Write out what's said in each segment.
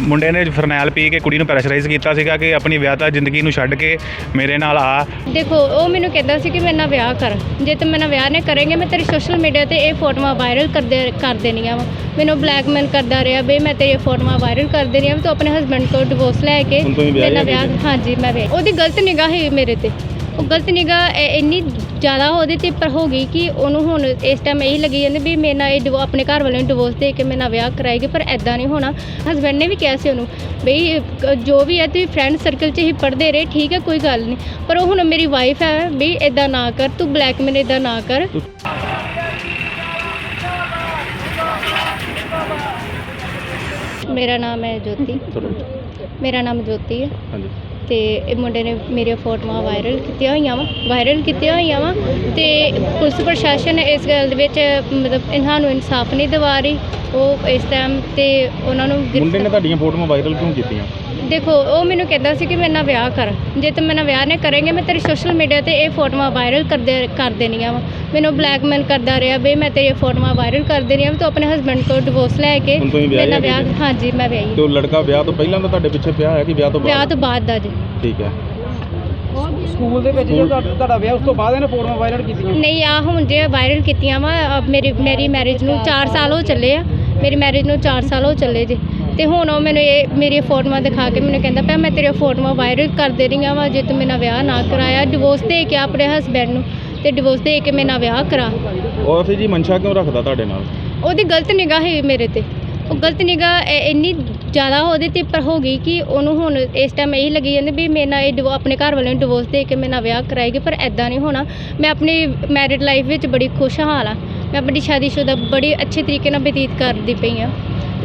ਮੁੰਡੇ ਨੇ ਫਰਨੈਲ ਪੀ ਕੇ ਕੁੜੀ ਨੂੰ ਪ੍ਰੈਸ਼ਰਾਈਜ਼ ਕੀਤਾ ਸੀਗਾ ਕਿ ਆਪਣੀ ਵਿਆਹਤਾ ਜ਼ਿੰਦਗੀ ਨੂੰ ਛੱਡ ਕੇ ਮੇਰੇ ਨਾਲ ਆ। ਦੇਖੋ ਉਹ ਮੈਨੂੰ ਕਹਿੰਦਾ ਸੀ ਕਿ ਮੇਰੇ ਨਾਲ ਵਿਆਹ ਕਰ। ਜੇ ਤੂੰ ਮੇਰੇ ਨਾਲ ਵਿਆਹ ਨਹੀਂ ਕਰੇਂਗੇ ਮੈਂ ਤੇਰੀ ਸੋਸ਼ਲ ਮੀਡੀਆ ਤੇ ਇਹ ਫੋਟੋਆਂ ਵਾਇਰਲ ਕਰ ਦੇ ਕਰ ਦੇਣੀਆਂ ਵਾ। ਮੈਨੂੰ ਬਲੈਕਮੇਲ ਕਰਦਾ ਰਿਹਾ ਬਈ ਮੈਂ ਤੇਰੀਆਂ ਫੋਟੋਆਂ ਵਾਇਰਲ ਕਰ ਦੇਣੀਆਂ ਵਾ ਤੂੰ ਆਪਣੇ ਹਸਬੰਡ ਕੋਲ ਡਿਵੋਰਸ ਲੈ ਕੇ ਮੇਰੇ ਨਾਲ ਵਿਆਹ ਹਾਂਜੀ ਮੈਂ ਵਿਆਹੀ ਉਹਦੀ ਗਲਤ ਨਿਗਾਹ ਹੈ ਮੇਰੇ ਤੇ। ਉਹ ਗਲਤ ਨਿਗਾਹ ਇ- ਇੰਨੀ ਜ਼ਿਆਦਾ ਉਹਦੇ ਤੇ ਪਰ ਹੋ ਗਈ ਕਿ ਉਹਨੂੰ ਹੁਣ ਇਸ ਟਾਈਮ ਇਹੀ ਲੱਗੀ ਜਾਂਦੀ ਵੀ ਮੇਰੇ ਨਾਲ ਇਹ ਡਿਵੋ- ਆਪਣੇ ਘਰ ਵਾਲਿਆਂ ਨੂੰ ਡਿਵੋਰਸ ਦੇ ਕੇ ਮੇਰੇ ਨਾਲ ਵਿਆਹ ਕਰਾਏਗੀ ਪਰ ਐਦਾਂ ਨਹੀਂ ਹੋਣਾ। ਹਸਬੰਡ ਨੇ ਵੀ ਕਿਹਾ ਸੀ ਉਹਨੂੰ ਬਈ ਕ- ਜੋ ਵੀ ਹੈ ਤੁਸੀਂ ਫਰੈਂਡ ਸਰਕਲ 'ਚ ਹੀ ਪੜ੍ਹਦੇ ਰਹੇ ਠੀਕ ਹੈ ਕੋਈ ਗੱਲ ਨਹੀਂ। ਪਰ ਉਹ ਹੁਣ ਮੇਰੀ ਵਾਈਫ ਹੈ ਬਈ ਐਦਾਂ ਨਾ ਕਰ ਤੂੰ ਬਲੈਕਮੇਲ ਐਦਾਂ ਨਾ ਕਰ। ਮੇਰਾ ਨਾਮ ਹੈ ਜੋਤੀ। ਮੇਰਾ ਨਾਮ ਜੋਤੀ ਹੈ। ਹਾਂਜੀ। ਤੇ ਇਹ ਮੁੰਡੇ ਨੇ ਮੇਰੀਆਂ ਫੋਟੋਆਂ ਵਾਇਰਲ ਕੀਤੀਆਂ ਹੋਈਆਂ ਵਾ ਵਾਇਰਲ ਕੀਤੀਆਂ ਹੋਈਆਂ ਵਾ ਤੇ ਪੁਲਿਸ ਪ੍ਰਸ਼ਾਸਨ ਇਸ ਗੱਲ ਦੇ ਵਿੱਚ ਮਤਲਬ ਇਹਨਾਂ ਨੂੰ ਇਨਸਾਫ ਨਹੀਂ ਦਿਵਾ ਰਹੀ ਉਹ ਇਸ ਟਾਈਮ ਤੇ ਉਹਨਾਂ ਨੂੰ ਮੁੰਡੇ ਨੇ ਤੁਹਾਡੀਆਂ ਫੋਟੋਆਂ ਵਾਇਰਲ ਕਿਉਂ ਕੀਤੀਆਂ? ਦੇਖੋ ਉਹ ਮੈਨੂੰ ਕਹਿੰਦਾ ਸੀ ਕਿ ਮੇਰੇ ਨਾਲ ਵਿਆਹ ਕਰ। ਜੇ ਤੂੰ ਮੇਰੇ ਨਾਲ ਵਿਆਹ ਨਹੀਂ ਕਰੇਂਗੇ ਮੈਂ ਤੇਰੀ ਸੋਸ਼ਲ ਮੀਡੀਆ ਤੇ ਇਹ ਫੋਟੋਆਂ ਵਾਇਰਲ ਕਰ ਦੇ ਕਰ ਦੇਣੀਆਂ ਵਾ। ਮੈਨੂੰ ਬਲੈਕਮੇਲ ਕਰਦਾ ਰਿਹਾ ਬਈ ਮੈਂ ਤੇਰੀਆਂ ਫੋਟੋਆਂ ਵਾਇਰਲ ਕਰ ਦੇਣੀਆਂ ਵਾ ਤੂੰ ਆਪਣੇ ਹਸਬੰਡ ਕੋਲ ਡਿਵੋਰਸ ਲੈ ਕੇ ਹੁਣ ਤੁਸੀਂ ਮੇਰੇ ਨਾਲ ਵਿਆਹੇ ਹੈਗੇ ਵਿਆਹ ਹਾਂਜੀ ਮੈਂ ਵਿਆਹੀ ਤੇ ਉਹ ਲੜਕਾ ਵਿਆਹ ਤੋਂ ਪਹਿਲਾਂ ਤਾਂ ਤੁਹਾਡੇ ਪਿੱਛੇ ਪਿਆ ਹੈ ਕਿ ਵਿਆਹ ਤੋਂ ਵਿਆਹ ਬਾਅਦ? ਤੋਂ ਬਾਅਦ ਦਾ ਜੀ। ਠੀਕ ਹੈ। ਸਕੂਲ ਦੇ ਵਿੱਚ ਜਦੋਂ ਤੁਹਾਡਾ ਤੁਹਾਡਾ ਵਿਆਹ ਉਸ ਤੋਂ ਬਾਅਦ ਇਹਨੇ ਫੋਟੋਆਂ ਵਾਇਰਲ ਕੀਤੀਆਂ? ਨਹੀਂ ਆ ਹੁਣ ਜੇ ਵਾਇਰਲ ਕੀਤੀਆਂ ਵਾ ਮੇਰੀ ਮੇਰੀ ਮੈਰਿਜ ਨੂੰ 4 ਸਾਲ ਹੋ ਚੱਲੇ ਆ। ਮੇਰੀ ਮੈਰਿਜ ਨੂੰ 4 ਸਾਲ ਹੋ ਚੱਲੇ ਜੀ। ਤੇ ਹੁਣ ਉਹ ਮੈਨੂੰ ਇਹ ਮੇਰੀਆਂ ਫੋਟੋਆਂ ਦਿਖਾ ਕੇ ਮੈਨੂੰ ਕਹਿੰਦਾ ਪਿਆ ਮੈਂ ਤੇਰੀਆਂ ਫੋਟੋਆਂ ਵਾਇਰਲ ਕਰ ਦੇ ਰਹੀ ਹਾਂ ਵਾ ਜੇ ਤੂੰ ਮੇਰੇ ਵਿਆਹ ਨਾ ਕਰਾਇਆ ਡਿਵੋਰਸ ਦੇ ਕੇ ਆਪਣੇ ਹਸਬੈਂਡ ਨੂੰ ਤੇ ਡਿਵੋਰਸ ਦੇ ਕੇ ਮੇਰੇ ਵਿਆਹ ਕਰਾ। ਉਹ ਫਿਰ ਜੀ ਮਨਸ਼ਾ ਕਿਉਂ ਰੱਖਦਾ ਤੁਹਾਡੇ ਨਾਲ? ਉਹਦੀ ਗਲਤ ਨਿਗਾਹ ਹੈ ਮੇਰੇ ਤੇ। ਉਹ ਗਲਤ ਨਿਗਾਹ ਇੰਨੀ ਜ਼ਿਆਦਾ ਉਹਦੇ ਤੇ ਪਰ ਹੋ ਗਈ ਕਿ ਉਹਨੂੰ ਹੁਣ ਇਸ ਟਾਈਮ ਇਹੀ ਲੱਗੀ ਜਾਂਦੀ ਵੀ ਮੇਰੇ ਨਾਲ ਇਹ ਡਿਵੋ- ਆਪਣੇ ਘਰ ਵਾਲਿਆਂ ਨੂੰ ਡਿਵੋਰਸ ਦੇ ਕੇ ਮੇਰੇ ਨਾਲ ਵਿਆਹ ਕਰਾਏਗੀ ਪਰ ਐਦਾਂ ਨਹੀਂ ਹੋਣਾ। ਮੈਂ ਆਪਣੀ ਮੈਰਿਡ ਲਾਈਫ ਵਿੱਚ ਬੜੀ ਖੁਸ਼ਹਾਲ ਆ। ਮੈਂ ਆਪਣੀ ਸ਼ਾਦੀशुदा ਬੜੀ ਅੱਛੇ ਤਰੀਕੇ ਨਾਲ ਬਤੀਤ ਕਰਦੀ ਪਈ ਆ।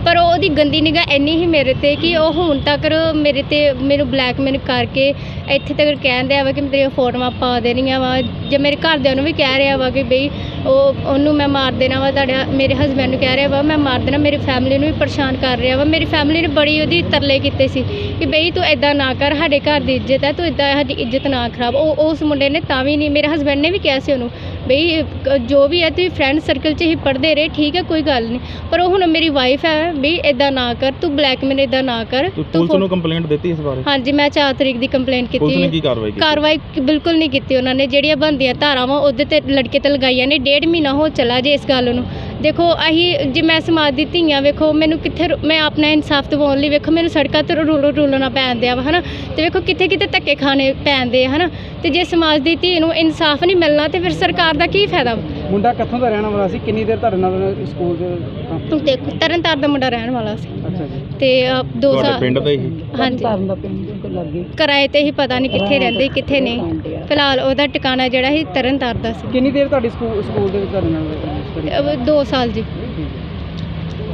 ਪਰ ਉਹਦੀ ਗੰਦੀ ਨਿਗਾਹ ਇੰਨੀ ਹੀ ਮੇਰੇ ਤੇ ਕਿ ਉਹ ਹੁਣ ਤੱਕ ਮੇਰੇ ਤੇ ਮੈਨੂੰ ਬਲੈਕਮੇਲ ਕਰਕੇ ਇੱਥੇ ਤੱਕ ਕਹਿਣ ਦਿਆ ਵਾ ਕਿ ਮੈਂ ਤੇਰੀਆਂ ਫੋਟੋਆਂ ਪਾ ਦੇਣੀਆਂ ਵਾ। ਜੇ ਮੇਰੇ ਘਰਦਿਆਂ ਨੂੰ ਵੀ ਕਹਿ ਰਿਹਾ ਵਾ ਕਿ ਬਈ ਉਹ ਉਹਨੂੰ ਮੈਂ ਮਾਰ ਦੇਣਾ ਵਾ, ਤੁਹਾਡੇ ਮੇਰੇ ਹਸਬੰਡ ਨੂੰ ਕਹਿ ਰਿਹਾ ਵਾ, ਮੈਂ ਮਾਰ ਦੇਣਾ, ਮੇਰੀ ਫੈਮਿਲੀ ਨੂੰ ਵੀ ਪਰੇਸ਼ਾਨ ਕਰ ਰਿਹਾ ਵਾ। ਮੇਰੀ ਫੈਮਿਲੀ ਨੇ ਬੜੀ ਉਹਦੀ ਤਰਲੇ ਕੀਤੇ ਸੀ ਕਿ ਬਈ ਤੂੰ ਇਦਾਂ ਨਾ ਕਰ, ਸਾਡੇ ਘਰ ਦੀ ਇੱਜ਼ਤ ਹੈ, ਤੂੰ ਇਦਾਂ ਸਾਡੀ ਇੱਜ਼ਤ ਨਾ ਖਰਾਬ। ਉਹ ਉਸ ਮੁੰਡੇ ਨੇ ਤਾਂ ਵੀ ਨਹੀਂ, ਮੇਰੇ ਹਸਬੰਡ ਨੇ ਵੀ ਕਿਹਾ ਸੀ ਉਹਨੂੰ ਬਈ ਜੋ ਵੀ ਹੈ ਤੁਸੀਂ ਫਰੈਂਡ ਸਰਕਲ 'ਚ ਹੀ ਪੜ੍ਹਦੇ ਰਹੇ ਠੀਕ ਹੈ ਕੋਈ ਗੱਲ ਨਹੀਂ। ਪਰ ਉਹ ਹੁਣ ਮੇਰੀ ਵਾਈਫ ਹੈ ਬਈ ਇਦਾਂ ਨਾ ਕਰ ਤੂੰ ਬਲੈਕਮੇਲ ਇਦਾਂ ਨਾ ਕਰ ਪੁਲਿਸ ਨੂੰ ਕੰਪਲੇਂਟ ਦਿੱਤੀ ਇਸ ਬਾਰੇ? ਹਾਂਜੀ ਮੈਂ 4 ਤਰੀਕ ਦੀ ਕੰਪਲੇਂਟ ਕੀਤੀ। ਪੁਲਿਸ ਨੇ ਕੀ ਕਾਰਵਾਈ ਕੀਤੀ? ਕਾਰਵਾਈ ਬਿਲਕੁਲ ਨਹੀਂ ਕੀਤੀ ਉਹਨਾਂ ਨੇ। ਜਿਹੜੀਆਂ ਬੰਦੀਆਂ ਧਾਰਾਵਾਂ ਉਹਦੇ ਤੇ ਲੜਕੇ ਤੇ ਲਗਾਈਆਂ ਨੇ। ਡੇਢ ਮਹੀਨਾ ਹੋ ਚਲਾ ਜੇ ਇਸ ਗੱਲ ਨੂੰ। ਦੇਖੋ ਅਸੀਂ ਜੇ ਮੈਂ ਸਮਾਜ ਦੀ ਧੀਆਂ ਵੇਖੋ ਮੈਨੂੰ ਕਿੱਥੇ ਮੈਂ ਆਪਣਾ ਇਨਸਾਫ ਦਿਵਾਉਣ ਲਈ ਵੇਖੋ ਮੈਨੂੰ ਸੜਕਾਂ ਤੇ ਰੁਲ ਰੁਲਣਾ ਪੈਂਦਿਆ ਵਾ ਹਨਾ? ਤੇ ਵੇਖੋ ਕਿੱਥੇ ਕਿੱਥੇ ਧੱਕੇ ਖਾਣੇ ਪੈਂਦੇ ਆ ਹਨਾ? ਤੇ ਜੇ ਸਮਾਜ ਦੀ ਧੀ ਨੂੰ ਇਨਸਾਫ ਨਹੀਂ ਮਿਲਣਾ ਤੇ ਫਿਰ ਸਰਕਾਰ ਦਾ ਕੀ ਫਾਇਦਾ? ਮੁੰਡਾ ਕਿੱਥੋਂ ਦਾ ਰਹਿਣ ਵਾਲਾ ਸੀ? ਕਿੰਨੀ ਦੇਰ ਤੁਹਾਡੇ ਨਾਲ ਸਕੂਲ ਦੇ ਦੇਖੋ ਤਰਨਤਾਰਨ ਦਾ ਮੁੰਡਾ ਰਹਿਣ ਵਾਲਾ ਸੀ। ਅੱਛਾ ਜੀ। ਤੇ 2 ਤੁਹਾਡੇ ਸਾਲ ਪਿੰਡ ਦਾ ਹੀ ਹਾਂਜੀ। ਦਾ ਪਿੰਡ ਲੱਗੇ। ਕਿਰਾਏ ਤੇ ਹੀ ਪਤਾ ਨਹੀਂ ਕਿੱਥੇ ਰਹਿੰਦੇ ਕਿੱਥੇ ਨਹੀਂ। ਫਿਲਹਾਲ ਉਹਦਾ ਟਿਕਾਣਾ ਜਿਹੜਾ ਸੀ ਤਰਨਤਾਰਨ ਦਾ ਸੀ। ਕਿੰਨੀ ਦੇਰ ਤੁਹਾਡੀ ਸਕੂਲ ਸਕੂਲ ਦੇ ਵਿੱਚ ਤੁਹਾਡੇ ਨਾਲ? 2 ਸਾਲ ਜੀ।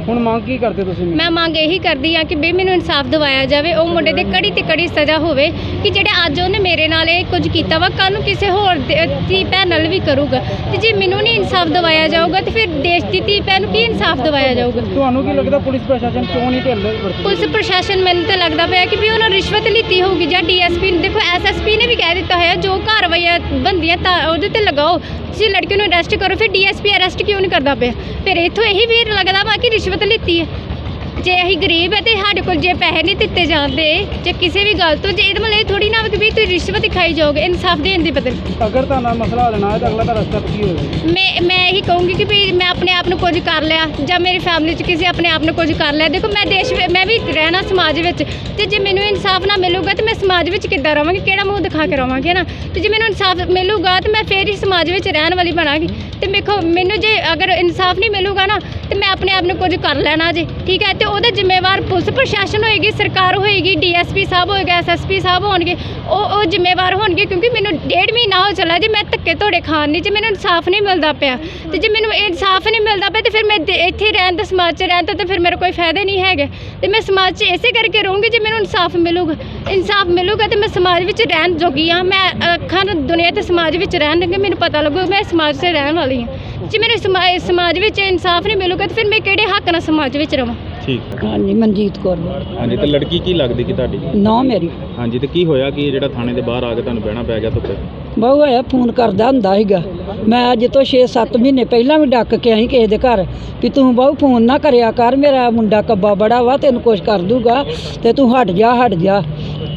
ਹੁਣ ਮੰਗ ਕੀ ਕਰਦੇ ਤੁਸੀਂ? ਮੈਨੂੰ? ਮੈਂ ਮੰਗ ਇਹੀ ਕਰਦੀ ਆ ਕਿ ਬਈ ਮੈਨੂੰ ਇਨਸਾਫ ਦਿਵਾਇਆ ਜਾਵੇ ਉਹ ਮੁੰਡੇ ਦੇ ਕੜੀ ਤੇ ਕੜੀ ਸਜ਼ਾ ਹੋਵੇ ਕਿ ਜਿਹੜੇ ਅੱਜ ਉਹਨੇ ਮੇਰੇ ਨਾਲ ਇਹ ਕੁਝ ਕੀਤਾ ਵਾ ਕੱਲ ਨੂੰ ਕਿਸੇ ਹੋਰ ਦੇ- ਧੀ ਭੈਣ ਨਾਲ ਵੀ ਕਰੂਗਾ। ਤੇ ਜੇ ਮੈਨੂੰ ਨਹੀਂ ਇਨਸਾਫ ਦਿਵਾਇਆ ਜਾਊਗਾ ਤੇ ਫਿਰ ਦੇਸ਼ ਦੀ ਧੀ ਭੈਣ ਨੂੰ ਕੀ ਇਨਸਾਫ ਦਿਵਾਇਆ ਜਾਊਗਾ? ਤੁਹਾਨੂੰ ਕੀ ਲੱਗਦਾ ਪੁਲਿਸ ਪ੍ਰਸ਼ਾਸਨ ਕਿਉਂ ਨਹੀਂ ਢਿੱਲ ਵਰਤਦੀ? ਪੁਲਿਸ ਪ੍ਰਸ਼ਾਸਨ ਮੈਨੂੰ ਤਾਂ ਲੱਗਦਾ ਪਿਆ ਕਿ ਵੀ ਉਹਨਾਂ ਰਿਸ਼ਵਤ ਲਿੱਤੀ ਹੋਊਗੀ ਜਾਂ ਡੀਐਸਪੀ ਦੇਖੋ ਐਸਐਸਪੀ ਨੇ ਵੀ ਕਹਿ ਦਿੱਤਾ ਹੋਇਆ ਜੋ ਕਾਰਵਾਈਆਂ ਬੰਦੀਆਂ ਤਾਂ ਉਹਦੇ ਤੇ ਲਗਾਓ। ਤੁਸੀਂ ਲੜਕੀ ਨੂੰ ਅਰੈਸਟ ਕਰੋ, ਫਿਰ ਡੀਐਸਪੀ ਅਰੈਸਟ ਕਿਉਂ ਨਹੀਂ ਕਰਦਾ ਪਿਆ? ਫਿਰ ਇੱਥੋਂ ਇਹੀ ਵੀ ਲੱਗਦਾ ਵਾ ਕਿ ਰਿਸ਼ਵਤ ਲਿੱਤੀ ਹੈ। ਜੇ ਅਸੀਂ ਗਰੀਬ ਹੈ ਤੇ ਸਾਡੇ ਕੋਲ ਜੇ ਪੈਸੇ ਨਹੀਂ ਦਿੱਤੇ ਜਾਂਦੇ ਜੇ ਕਿਸੇ ਵੀ ਗੱਲ ਤੋਂ ਜੇ ਇਹਦਾ ਮਤਲਬ ਇਹ ਥੋੜੀ ਨਾ ਵਾ ਤੁਸੀਂ ਰਿਸ਼ਵਤ ਖਾਈ ਜਾਓਗੇ ਇਨਸਾਫ ਦੇਣ ਦੀ ਬਦਲ। ਅਗਰ ਤੁਹਾਡਾ ਮਸਲਾ ਹੱਲ ਨਾ ਹੋਇਆ ਤਾਂ ਅਗਲਾ ਦਾ ਰਸਤਾ ਕੀ ਹੋਵੇਗਾ? ਮੈਂ ਮੈਂ ਇਹੀ ਕਹੂੰਗੀ ਕਿ ਵੀ ਮੈਂ ਆਪਣੇ ਆਪ ਨੂੰ ਕੁਝ ਕਰ ਲਿਆ ਜਾਂ ਮੇਰੀ ਫੈਮਿਲੀ 'ਚ ਕਿਸੇ ਆਪਣੇ ਆਪ ਨੂੰ ਕੁਝ ਕਰ ਲਿਆ। ਦੇਖੋ ਮੈਂ ਦੇਸ਼ ਵਿ- ਮੈਂ ਵੀ ਰਹਿਣਾ ਸਮਾਜ ਵਿੱਚ ਤੇ ਜੇ ਮੈਨੂੰ ਇਨਸਾਫ ਨਾ ਮਿਲੂਗਾ ਤੇ ਮੈਂ ਸਮਾਜ ਵਿੱਚ ਕਿੱਦਾਂ ਰਵਾਂਗੀ? ਕਿਹੜਾ ਮੂੰਹ ਦਿਖਾ ਕੇ ਰਵਾਂਗੀ ਨਾ? ਤੇ ਜੇ ਮੈਨੂੰ ਇਨਸਾਫ ਮਿਲੂਗਾ ਤੇ ਮੈਂ ਫੇਰ ਹੀ ਸਮਾਜ ਵਿੱਚ ਰਹਿਣ ਵਾਲੀ ਬਣਾਂਗੀ। ਤੇ ਵੇਖੋ ਮੈਨੂੰ ਜੇ ਅਗਰ ਇਨਸਾਫ ਨਹੀਂ ਮਿਲੂਗਾ ਨਾ ਤੇ ਮੈਂ ਆਪਣੇ ਆਪ ਨੂੰ ਕੁਝ ਕਰ ਲੈਣਾ ਜੇ ਠੀਕ ਹੈ? ਤੇ ਉਹਦਾ ਜ਼ਿੰਮੇਵਾਰ ਪੁਲਿਸ ਪ੍ਰਸ਼ਾਸਨ ਹੋਏਗੀ, ਸਰਕਾਰ ਹੋਏਗੀ, ਡੀਐਸਪੀ ਸਾਹਿਬ ਹੋਏਗਾ, ਐਸਐਸਪੀ ਸਾਹਿਬ ਹੋਣਗੇ, ਉਹ ਉਹ ਜ਼ਿੰਮੇਵਾਰ ਹੋਣਗੇ ਕਿਉਂਕਿ ਮੈਨੂੰ ਡੇਢ ਮਹੀਨਾ ਹੋ ਚੱਲਾ ਜੇ, ਮੈਂ ਧੱਕੇ ਧੋੜੇ ਖਾਣ ਨਹੀਂ, ਜੇ ਮੈਨੂੰ ਇਨਸਾਫ ਨਹੀਂ ਮਿਲਦਾ ਪਿਆ, ਤੇ ਜੇ ਮੈਨੂੰ ਇਨਸਾਫ ਨਹੀਂ ਮਿਲਦਾ ਪਿਆ, ਤੇ ਫਿਰ ਮੈਂ ਇੱਥੇ ਰਹਿਣ ਦਾ ਸਮਾਜ 'ਚ ਰਹਿਣ ਦਾ ਤਾਂ ਫਿਰ ਮੇਰਾ ਕੋਈ ਫਾਇਦਾ ਨਹੀਂ ਹੈਗਾ। ਤੇ ਮੈਂ ਸਮਾਜ 'ਚ ਇਸੇ ਕਰਕੇ ਰਹੂੰਗੀ ਜੇ ਮੈਨੂੰ ਇਨਸਾਫ ਮਿਲੂਗਾ। ਇਨਸਾਫ ਮਿਲੂਗਾ ਤੇ ਮੈਂ ਸਮਾਜ ਵਿੱਚ ਰਹਿਣ ਜੋਗੀ ਆ ਮੈਂ ਅੱਖਾਂ ਨੂੰ ਦੁਨੀਆ ਤੇ ਸਮਾਜ ਵਿੱਚ ਰਹਿਣ ਦੇਂਗੇ, ਮੈਨੂੰ ਪਤਾ ਲੱਗੂ ਮੈਂ ਸਮਾਜ 'ਚ ਰਹਿਣ ਵਾਲੀ ਹਾਂ। ਜੇ ਮੈਨੂੰ ਸਮਾ- ਸਮਾਜ ਵਿੱਚ ਇਨਸਾਫ ਨਹੀਂ ਮਿਲੂਗਾ ਤੇ ਫਿਰ ਮੈਂ ਕਿਹੜੇ ਹੱਕ ਨਾਲ ਸਮਾਜ ਵਿੱਚ ਰਵਾਂ? ਠੀਕ। ਹਾਂਜੀ ਮਨਜੀਤ ਕੌਰ। ਹਾਂਜੀ ਤੇ ਲੜਕੀ ਕੀ ਲੱਗਦੀ ਕਿ ਤੁਹਾਡੀ? ਨੌ ਮੇਰੀ। ਹਾਂਜੀ ਤੇ ਕੀ ਹੋਇਆ ਕਿ ਜਿਹੜਾ ਥਾਣੇ ਦੇ ਬਾਹਰ ਆ ਕੇ ਤੁਹਾਨੂੰ ਬਹਿਣਾ ਪੈ ਗਿਆ ਧੁੱਪੇ? ਬਹੁ ਹੋਇਆ ਫੋਨ ਕਰਦਾ ਹੁੰਦਾ ਸੀਗਾ। ਮੈਂ ਅੱਜ ਤੋਂ 6-7 ਮਹੀਨੇ ਪਹਿਲਾਂ ਵੀ ਡੱਕ ਕੇ ਆਈ ਕਿਸੇ ਦੇ ਘਰ ਵੀ ਤੂੰ ਬਹੁ ਫੋਨ ਨਾ ਕਰਿਆ ਕਰ ਮੇਰਾ ਮੁੰਡਾ ਕੱਬਾ ਬੜਾ ਵਾ ਤੈਨੂੰ ਕੁਛ ਕਰ ਦੂਗਾ ਤੇ ਤੂੰ ਹਟ ਜਾ ਹਟ ਜਾ।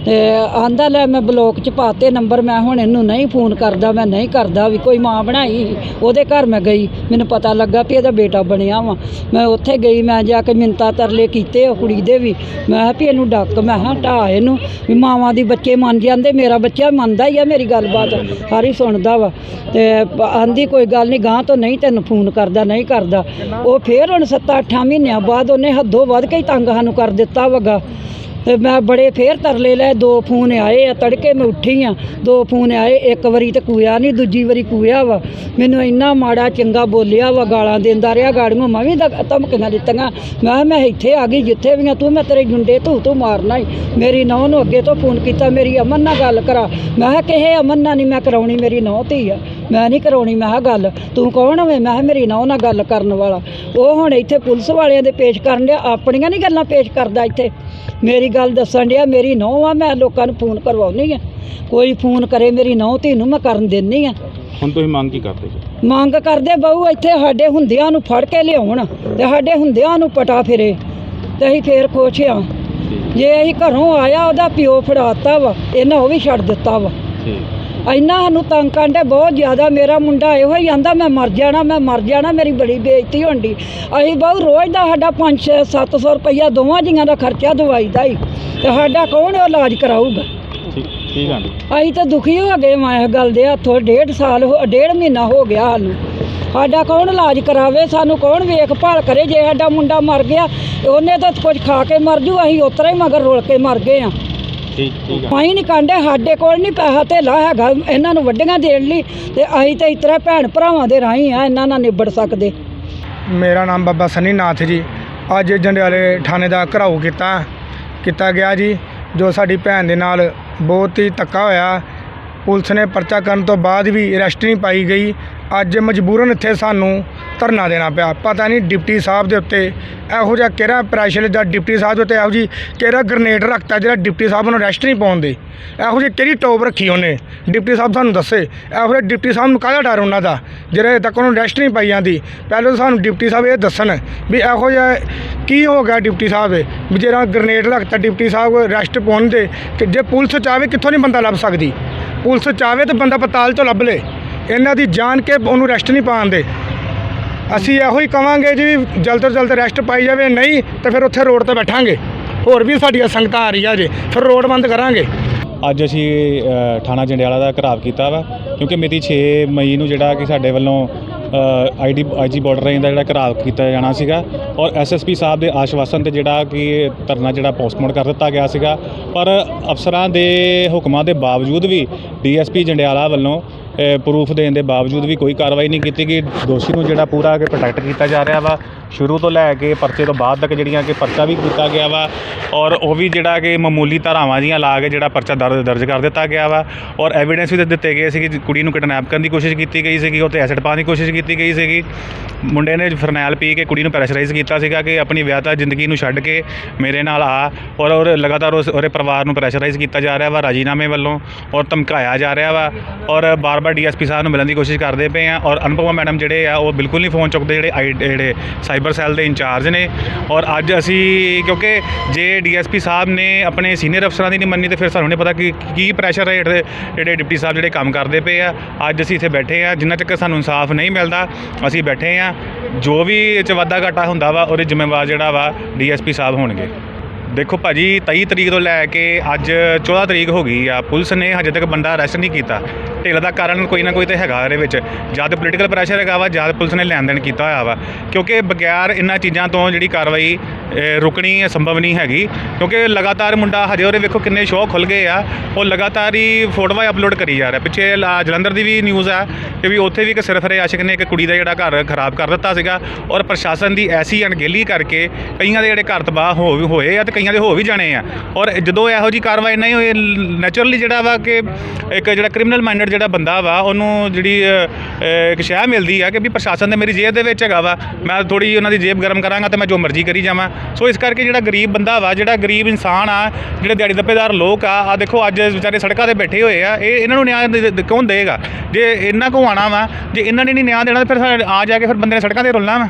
ਆਂਦਾ, ਲੈ ਮੈਂ ਬਲੋਕ ਚ ਪਾਤੇ ਨੰਬਰ ਮੈਂ ਹੁਣ ਇਹਨੂੰ ਨਹੀਂ ਫੋਨ ਕਰਦਾ, ਮੈਂ ਨਹੀਂ ਕਰਦਾ, ਵੀ ਕੋਈ ਮਾਂ ਬਣਾਈ ਸੀ। ਉਹਦੇ ਘਰ ਮੈਂ ਗਈ, ਮੈਨੂੰ ਪਤਾ ਲੱਗਾ ਵੀ ਇਹਦਾ ਬੇਟਾ ਬਣਿਆ ਵਾ। ਮੈਂ ਉੱਥੇ ਗਈ, ਮੈਂ ਜਾ ਕੇ ਮਿੰਤਾ ਤਰਲੇ ਕੀਤੇ ਉਹ ਕੁੜੀ ਦੇ ਵੀ। ਮੈਂ ਕਿਹਾ ਵੀ ਇਹਨੂੰ ਡੱਕ, ਮੈਂ ਹਾਂ ਢਾਹ ਇਹਨੂੰ, ਵੀ ਮਾਵਾਂ ਦੀ ਬੱਚੇ ਮੰਨ ਜਾਂਦੇ ਮੇਰਾ ਬੱਚਾ ਮੰਨਦਾ ਹੀ ਆ ਮੇਰੀ ਗੱਲਬਾਤ ਸਾਰੀ ਸੁਣਦਾ ਵਾ। ਤੇ ਆਂਦੀ, ਕੋਈ ਗੱਲ ਨਹੀਂ ਗਾਂ ਤੋਂ ਨਹੀਂ ਤੈਨੂੰ ਫੋਨ ਕਰਦਾ, ਨਹੀਂ ਕਰਦਾ। ਉਹ ਫੇਰ ਹੁਣ 7-8 ਮਹੀਨਿਆਂ ਬਾਅਦ ਉਹਨੇ ਹੱਦੋਂ ਵੱਧ ਕੇ ਤੰਗ ਸਾਨੂੰ ਕਰ ਦਿੱਤਾ ਵਗਾ। ਤੇ ਮੈਂ ਬੜੇ ਫੇਰ ਤਰਲੇ ਲੈ ਦੋ ਫੋਨ ਆਏ ਆ, ਤੜਕੇ ਮੈਂ ਉੱਠੀ ਆ, ਦੋ ਫੋਨ ਆਏ, ਇੱਕ ਵਾਰੀ ਤੇ ਕੂਇਆ ਨਹੀਂ ਦੂਜੀ ਵਾਰੀ ਕੂਇਆ ਵਾ। ਮੈਨੂੰ ਇੰਨਾ ਮਾੜਾ ਚੰਗਾ ਬੋਲਿਆ ਵਾ, ਗਾਲਾਂ ਦਿੰਦਾ ਰਿਹਾ, ਗਾੜੀਆਂ ਮੈਂ ਵੀ ਧਮਕੀਆਂ ਦਿੱਤੀਆਂ। ਮੈਂ ਕਿਹਾ, ਮੈਂ ਇੱਥੇ ਆ ਗਈ, ਜਿੱਥੇ ਵੀ ਆ, ਤੂੰ ਮੈਂ ਤੇਰੇ ਜੁੰਡੇ ਤੂੰ ਤੂੰ ਮਾਰਨਾ ਹੀ ਮੇਰੀ ਨੌਂ ਨੂੰ ਅੱਗੇ ਤੋਂ ਫੋਨ ਕੀਤਾ, ਮੇਰੀ ਅਮਨ ਨਾਲ ਗੱਲ ਕਰਾ। ਮੈਂ ਕਿਹਾ, ਕਿਹੇ ਅਮਨ ਨਾਲ ਨਹੀਂ ਮੈਂ ਕਰਾਉਣੀ, ਮੇਰੀ ਨੌਂ ਧੀ ਆ। ਮੈਂ ਨਹੀਂ ਕਰਾਉਣੀ ਮੈਂ ਕਿਹਾ ਗੱਲ ਤੂੰ ਕੌਣ ਹੋਵੇਂ ਮੈਂ ਕਿਹਾ ਮੇਰੀ ਨੌਂ ਨਾਲ ਗੱਲ ਕਰਨ ਵਾਲਾ। ਉਹ ਹੁਣ ਇੱਥੇ ਪੁਲਿਸ ਵਾਲਿਆਂ ਦੇ ਪੇਸ਼ ਕਰਨ ਡਿਆ ਆਪਣੀਆਂ ਨਹੀਂ ਗੱਲਾਂ ਪੇਸ਼ ਕਰਦਾ ਇੱਥੇ। ਮੇਰੀ ਗੱਲ ਦੱਸਣ ਡਿਆ ਮੇਰੀ ਨੌਂ ਆ ਮੈਂ ਲੋਕਾਂ ਨੂੰ ਫੋਨ ਕਰਵਾਉਣੀ ਆ। ਕੋਈ ਫੋਨ ਕਰੇ ਮੇਰੀ ਨੌਂ ਧੀ ਨੂੰ ਮੈਂ ਕਰਨ ਦਿੰਨੀ ਆ। ਹੁਣ ਤੁਸੀਂ ਮੰਗ ਕੀ ਕਰਦੇ ਜੀ? ਮੰਗ ਕਰਦੇ ਬਹੂ ਇੱਥੇ ਸਾਡੇ ਹੁੰਦਿਆਂ ਨੂੰ ਫੜ ਕੇ ਲਿਆਉਣ ਤੇ ਸਾਡੇ ਹੁੰਦਿਆਂ ਨੂੰ ਪਟਾ ਫਿਰੇ ਤੇ ਅਸੀਂ ਫੇਰ ਖੁਸ਼ ਆ। ਜੇ ਅਸੀਂ ਘਰੋਂ ਆਇਆ ਉਹਦਾ ਪਿਓ ਫੜਾਤਾ ਵਾ ਇਹਨਾਂ ਉਹ ਵੀ ਛੱਡ ਦਿੱਤਾ ਵਾ। ਠੀਕ। ਇੰਨਾ ਸਾਨੂੰ ਤੰਗ ਕਰਦੇ ਬਹੁਤ ਜ਼ਿਆਦਾ ਮੇਰਾ ਮੁੰਡਾ ਇਹੋ ਹੀ ਆਂਦਾ ਮੈਂ ਮਰ ਜਾਣਾ ਮੈਂ ਮਰ ਜਾਣਾ ਮੇਰੀ ਬੜੀ ਬੇਇੱਜ਼ਤੀ ਹੁੰਦੀ ਅਸੀਂ ਬਹੁਤ ਰੋਜ਼ ਦਾ ਸਾਡਾ 5 6 700 ਰੁਪਈਆ ਦੋਵਾਂ ਜੀਆਂ ਦਾ ਖਰਚਾ ਦਵਾਈ ਦਾ ਹੀ ਤੇ ਸਾਡਾ ਕੌਣ ਉਹ ਇਲਾਜ ਕਰਾਊਗਾ? ਠੀਕ ਠੀਕ ਆਂਟੀ ਅਸੀਂ ਤਾਂ ਦੁਖੀ ਹੋ ਗਏ ਮੈਂ ਇਸ ਗੱਲ ਦੇ ਹੱਥੋਂ ਡੇਢ ਸਾਲ ਹੋ ਡੇਢ ਮਹੀਨਾ ਹੋ ਗਿਆ ਸਾਨੂੰ। ਸਾਡਾ ਕੌਣ ਇਲਾਜ ਕਰਾਵੇ ਸਾਨੂੰ ਕੌਣ ਵੇਖਭਾਲ ਕਰੇ ਜੇ ਸਾਡਾ ਮੁੰਡਾ ਮਰ ਗਿਆ ਉਹਨੇ ਤਾਂ ਕੁਝ ਖਾ ਕੇ ਮਰ ਜੂ ਅਸੀਂ ਉਤਰਾ ਹੀ ਮਗਰ ਰੁਲ ਕੇ ਮਰ ਗਏ ਆ। ਠੀਕ ਠੀਕ ਆ। ਪਾਈ ਨਹੀਂ ਕਾਂਡੇ ਸਾਡੇ ਕੋਲ ਨਹੀਂ ਪੈਸਾ ਧੇਲਾ ਹੈਗਾ। ਇਹਨਾਂ ਨੂੰ ਵੱਡੀਆਂ ਦੇਣ ਲਈ ਤੇ ਅਸੀਂ ਤਾਂ ਇਤਰਾ ਭੈਣ ਭਰਾਵਾਂ ਦੇ ਰਾਹੀਂ ਆ ਇਹਨਾਂ ਨਾਲ ਨਿਬੜ ਸਕਦੇ। ਮੇਰਾ ਨਾਮ ਬਾਬਾ ਸਨੀ ਨਾਥ ਜੀ। ਅੱਜ ਜੰਡਿਆਲੇ ਥਾਣੇ ਦਾ ਘਰਾਓ ਕੀਤਾ ਕੀਤਾ ਗਿਆ ਜੀ ਜੋ ਸਾਡੀ ਭੈਣ ਦੇ ਨਾਲ ਬਹੁਤ ਹੀ ਧੱਕਾ ਹੋਇਆ। ਪੁਲਿਸ ਨੇ ਪਰਚਾ ਕਰਨ ਤੋਂ ਬਾਅਦ ਵੀ ਅਰੈਸਟ ਨਹੀਂ ਪਾਈ ਗਈ। ਅੱਜ ਮਜਬੂਰਨ ਇੱਥੇ ਸਾਨੂੰ ਧਰਨਾ ਦੇਣਾ ਪਿਆ। ਪਤਾ ਨਹੀਂ ਡਿਪਟੀ ਸਾਹਿਬ ਦੇ ਉੱਤੇ ਇਹੋ ਜਿਹਾ ਕਿਹੜਾ ਪ੍ਰੈਸ਼ਰ ਜਾਂ ਡਿਪਟੀ ਸਾਹਿਬ ਦੇ ਉੱਤੇ ਇਹੋ ਜੀ ਕਿਹੜਾ ਗ੍ਰਨੇਡ ਰੱਖਤਾ ਜਿਹੜਾ ਡਿਪਟੀ ਸਾਹਿਬ ਨੂੰ ਰੈਸਟ ਨਹੀਂ ਪਾਉਣ ਦੇ। ਇਹੋ ਜਿਹੀ ਕਿਹੜੀ ਟੋਪ ਰੱਖੀ ਉਹਨੇ? ਡਿਪਟੀ ਸਾਹਿਬ ਸਾਨੂੰ ਦੱਸੇ। ਇਹੋ ਜਿਹੇ ਡਿਪਟੀ ਸਾਹਿਬ ਨੂੰ ਕਾਹਦਾ ਡਰ ਉਹਨਾਂ ਦਾ? ਜਿਹੜੇ ਤੱਕ ਉਹਨੂੰ ਰੈਸਟ ਨਹੀਂ ਪਾਈ ਜਾਂਦੀ। ਪਹਿਲਾਂ ਤਾਂ ਸਾਨੂੰ ਡਿਪਟੀ ਸਾਹਿਬ ਇਹ ਦੱਸਣ ਵੀ ਇਹੋ ਜਿਹਾ ਕੀ ਹੋ ਗਿਆ ਡਿਪਟੀ ਸਾਹਿਬ? ਦੇ ਵੀ ਜਿਹੜਾ ਗ੍ਰਨੇਡ ਰੱਖਤਾ ਡਿਪਟੀ ਸਾਹਿਬ ਰੈਸਟ ਪਾਉਣ ਦੇ, ਕਿ ਜੇ ਪੁਲਿਸ ਚਾਹਵੇ ਕਿੱਥੋਂ ਨਹੀਂ ਬੰਦਾ ਲੱਭ ਸਕਦੀ? ਪੁਲਿਸ ਚਾਹਵੇ ਤਾਂ ਬੰਦਾ ਪਤਾਲ ਤੋਂ ਲੱਭ ਲੇ। ਇਹਨਾਂ ਦੀ ਜਾਣ ਕੇ ਉਹਨੂੰ ਰੈਸਟ ਨਹੀਂ ਪਾਉਂਦੇ ਅਸੀਂ ਇਹੋ ਹੀ ਕਵਾਂਗੇ ਜੀ, ਜਲਦ ਤੋਂ ਜਲਦ ਰੈਸਟ ਪਾਈ ਜਾਵੇ, ਨਹੀਂ ਤਾਂ ਫਿਰ ਉੱਥੇ ਰੋਡ ਤੇ ਬੈਠਾਂਗੇ। ਹੋਰ ਵੀ ਸਾਡੀਆਂ ਸੰਗਤਾਂ ਆ ਰਹੀਆਂ ਜੇ, ਫਿਰ ਰੋਡ ਬੰਦ ਕਰਾਂਗੇ। ਅੱਜ ਅਸੀਂ ਥਾਣਾ ਜੰਡਿਆਲਾ ਦਾ ਘਰਾਵ ਕੀਤਾ ਵਾ, ਕਿਉਂਕਿ ਮਿਤੀ 6 ਮਈ ਨੂੰ ਜਿਹੜਾ ਕਿ ਸਾਡੇ ਵੱਲੋਂ ਆਈਡੀ ਆਈਜੀ ਬਾਰਡਰ ਰੇਂਜ ਦਾ ਜਿਹੜਾ ਘਰਾਵ ਕੀਤਾ ਜਾਣਾ ਸੀਗਾ, ਔਰ ਐਸਐਸਪੀ ਸਾਹਿਬ ਦੇ ਆਸ਼ਵਾਸਨ ਤੇ ਜਿਹੜਾ ਕਿ ਧਰਨਾ ਜਿਹੜਾ ਪੋਸਟਪੋਨ ਕਰ ਦਿੱਤਾ ਗਿਆ ਸੀਗਾ, ਪਰ ਅਫਸਰਾਂ ਦੇ ਹੁਕਮਾਂ ਦੇ ਬਾਵਜੂਦ ਵੀ ਡੀਐਸਪੀ ਜੰਡਿਆਲਾ ਵੱਲੋਂ ਪ੍ਰੂਫ ਦੇਣ ਦੇ ਬਾਵਜੂਦ ਵੀ ਕੋਈ ਕਾਰਵਾਈ ਨਹੀਂ ਕੀਤੀ ਗਈ। ਦੋਸ਼ੀ ਨੂੰ ਜਿਹੜਾ ਪੂਰਾ ਕਿ ਪ੍ਰੋਟੈਕਟ ਕੀਤਾ ਜਾ ਰਿਹਾ ਵਾ, ਸ਼ੁਰੂ ਤੋਂ ਲੈ ਕੇ ਪਰਚੇ ਤੋਂ ਬਾਅਦ ਤੱਕ ਜਿਹੜੀਆਂ ਕਿ ਪਰਚਾ ਵੀ ਕੀਤਾ ਗਿਆ ਵਾ ਔਰ ਉਹ ਵੀ ਜਿਹੜਾ ਕਿ ਮਾਮੂਲੀ ਧਾਰਾਵਾਂ ਜੀਆਂ ਲਾ ਕੇ ਜਿਹੜਾ ਪਰਚਾ ਦਰਜ ਦਰਜ ਕਰ ਦਿੱਤਾ ਗਿਆ ਵਾ ਔਰ ਐਵੀਡੈਂਸ ਵੀ ਦਿੱਤੇ ਗਏ ਸੀ ਕਿ ਕੁੜੀ ਨੂੰ ਕਿਡਨੈਪ ਕਰਨ ਦੀ ਕੋਸ਼ਿਸ਼ ਕੀਤੀ ਗਈ ਸੀਗੀ ਉਹ ਤੇ ਐਸਿਡ ਪਾਉਣ ਦੀ ਕੋਸ਼ਿਸ਼ ਕੀਤੀ ਗਈ ਸੀਗੀ। ਮੁੰਡੇ ਨੇ ਫਰਨੈਲ ਪੀ ਕੇ ਕੁੜੀ ਨੂੰ ਪ੍ਰੈਸ਼ਰਾਈਜ਼ ਕੀਤਾ ਸੀਗਾ ਕਿ ਆਪਣੀ ਵਿਆਹਤਾ ਜ਼ਿੰਦਗੀ ਨੂੰ ਛੱਡ ਕੇ ਮੇਰੇ ਨਾਲ ਆ ਔਰ ਔਰ ਲਗਾਤਾਰ ਉਸ ਉਹਦੇ ਪਰਿਵਾਰ ਨੂੰ ਪ੍ਰੈਸ਼ਰਾਈਜ਼ ਕੀਤਾ ਜਾ ਰਿਹਾ ਵਾ, ਰਾਜੀਨਾਮੇ ਵੱਲੋਂ ਔਰ ਧਮਕਾਇਆ ਜਾ ਰਿਹਾ ਵਾ ਔਰ ਬਾਰ-ਬਾਰ ਡੀਐਸਪੀ ਸਾਹਿਬ ਨੂੰ ਮਿਲਣ ਦੀ ਕੋਸ਼ਿਸ਼ ਕਰਦੇ ਪਏ ਆ ਔਰ ਅਨੁਪਮਾ ਮੈਡਮ ਜਿਹੜੇ ਆ ਉਹ ਬਿਲਕੁਲ ਨਹੀਂ ਫੋਨ ਚੁੱਕਦੇ, ਜਿਹੜੇ ਆਈ ਜਿਹੜੇ ਸਾਈਬਰ ਸੈੱਲ ਦੇ ਇੰਚਾਰਜ ਨੇ ਔਰ ਅੱਜ ਅਸੀਂ ਕਿਉਂਕਿ ਜੇ ਡੀਐਸਪੀ ਸਾਹਿਬ ਨੇ ਆਪਣੇ ਸੀਨੀਅਰ ਅਫਸਰਾਂ ਦੀ ਨਹੀਂ ਮੰਨੀ ਤੇ ਫਿਰ ਸਾਨੂੰ ਨਹੀਂ ਪਤਾ ਕਿ ਕੀ ਪ੍ਰੈਸ਼ਰ ਹੈ ਜਿਹੜੇ ਜਿਹੜੇ ਡਿਪਟੀ ਸਾਹਿਬ ਜਿਹੜੇ ਕੰਮ ਕਰਦੇ ਪਏ ਆ। ਅੱਜ ਅਸੀਂ ਇੱਥੇ ਬੈਠੇ ਆ, ਜਿੰਨਾ ਤੱਕ ਸਾਨੂੰ ਇਨਸਾਫ ਨਹੀਂ ਮਿਲਦਾ, ਅਸੀਂ ਬੈਠੇ ਆ ਜੋ ਵੀ ਇਹ 'ਚ ਵਾਧਾ ਘਾਟਾ ਹੁੰਦਾ ਵਾ, ਉਹਦੇ ਜ਼ਿੰਮੇਵਾਰ ਜਿਹੜਾ ਵਾ ਡੀਐਸਪੀ ਸਾਹਿਬ ਹੋਣਗੇ। ਦੇਖੋ ਭਾਜੀ 23 ਤਰੀਕ ਤੋਂ ਲੈ ਕੇ ਅੱਜ 14 ਤਰੀਕ ਹੋ ਗਈ ਆ। ਪੁਲਿਸ ਨੇ ਹਜੇ ਤੱਕ ਬੰਦਾ ਅਰੈਸਟ ਨਹੀਂ ਕੀਤਾ। ਢਿੱਲ ਦਾ ਕਾਰਨ ਕੋਈ ਨਾ ਕੋਈ ਤੇ ਹੈਗਾ ਇਹਦੇ ਵਿੱਚ। ਜਦ ਪੋਲੀਟੀਕਲ ਪ੍ਰੈਸ਼ਰ ਹੈਗਾ ਵਾ ਜਦ ਪੁਲਿਸ ਨੇ ਲੈਣ ਦੇਣ ਕੀਤਾ ਹੋਇਆ ਵਾ। ਕਿਉਂਕਿ ਬਗੈਰ ਇਹਨਾਂ ਚੀਜ਼ਾਂ ਤੋਂ ਜਿਹੜੀ ਕਾਰਵਾਈ ਰੁਕਣੀ ਸੰਭਵ ਨਹੀਂ ਹੈਗੀ। ਕਿਉਂਕਿ ਲਗਾਤਾਰ ਮੁੰਡਾ ਹਜੇ ਉਹਦੇ ਵੇਖੋ ਕਿੰਨੇ ਸ਼ੋਅ ਖੁੱਲ ਗਏ ਆ। ਉਹ ਲਗਾਤਾਰ ਹੀ ਫੋਟੋਆਂ ਅਪਲੋਡ ਕਰੀ ਜਾ ਰਿਹਾ। ਪਿੱਛੇ ਲਾ- ਜਲੰਧਰ ਦੀ ਵੀ ਨਿਊਜ਼ ਆ ਕਿ ਵੀ ਉੱਥੇ ਵੀ ਇੱਕ ਸਿਰਫਰੇ ਆਸ਼ਿਕ ਨੇ ਇੱਕ ਕੁੜੀ ਦਾ ਜਿਹੜਾ ਘਰ ਖਰਾਬ ਕਰ ਦਿੱਤਾ ਸੀਗਾ। ਔਰ ਪ੍ਰਸ਼ਾਸਨ ਦੀ ਐਸੀ ਅਣਗਹਿਲੀ ਕਰਕੇ ਕਈਆਂ ਦੇ ਜਿਹੜੇ ਘਰ ਤਬਾਹ ਹੋ, ਹੋਏ ਆ ਤੇ ਕਈਆਂ ਦੇ ਹੋ ਵੀ ਜਾਣੇ ਆ। ਔਰ ਜਦੋਂ ਇਹੋ ਜੀ ਕਾਰਵਾਈ ਨਹੀਂ ਹੋਈ ਨੈਚੁਰਲੀ ਜਿਹੜਾ ਵਾ ਕਿ ਇੱਕ ਜਿਹੜਾ ਕ੍ਰਿਮੀਨਲ ਮਾਈਂਡਡ ਜਿਹੜਾ ਬੰਦਾ ਵਾ, ਉਹਨੂੰ ਜਿਹੜੀ ਇੱਕ ਸ਼ਹਿ ਮਿਲਦੀ ਆ ਕਿ ਵੀ ਪ੍ਰਸ਼ਾਸਨ ਦੇ ਮੇਰੀ ਜੇਬ ਦੇ ਵਿੱਚ ਹੈਗਾ ਵਾ। ਮੈਂ ਥੋੜੀ ਉਹਨਾਂ ਦੀ ਜੇਬ ਗਰਮ ਕਰਾਂਗਾ ਤੇ ਮੈਂ ਜੋ ਮਰਜ਼ੀ ਕਰੀ ਜਾਵਾਂ। ਸੋ ਇਸ ਕਰਕੇ ਜਿਹੜਾ ਗਰੀਬ ਬੰਦਾ ਵਾ, ਜਿਹੜਾ ਗਰੀਬ ਇਨਸਾਨ ਆ, ਜਿਹੜੇ ਦਿਹਾੜੀ ਦੱਪੇਦਾਰ ਲੋਕ ਆ ਆ ਦੇਖੋ ਅੱਜ ਵਿਚਾਰੇ ਸੜਕਾਂ ਤੇ ਬੈਠੇ ਹੋਏ ਆ, ਇਹ ਇਹਨਾਂ ਨੂੰ ਨਿਆਂ ਦੇ- ਕੌਣ ਦੇਗਾ ਜੇ ਇਹਨਾਂ ਕੋ ਆਣਾ ਵਾ, ਜੇ ਇਹਨਾਂ ਨੇ ਨਹੀਂ ਨਿਆਂ ਦੇਣਾ ਫਿਰ ਆ ਜਾ ਕੇ ਫਿਰ ਬੰਦੇ ਨੇ ਸੜਕਾਂ ਤੇ ਰੁਲਣਾ ਵਾ।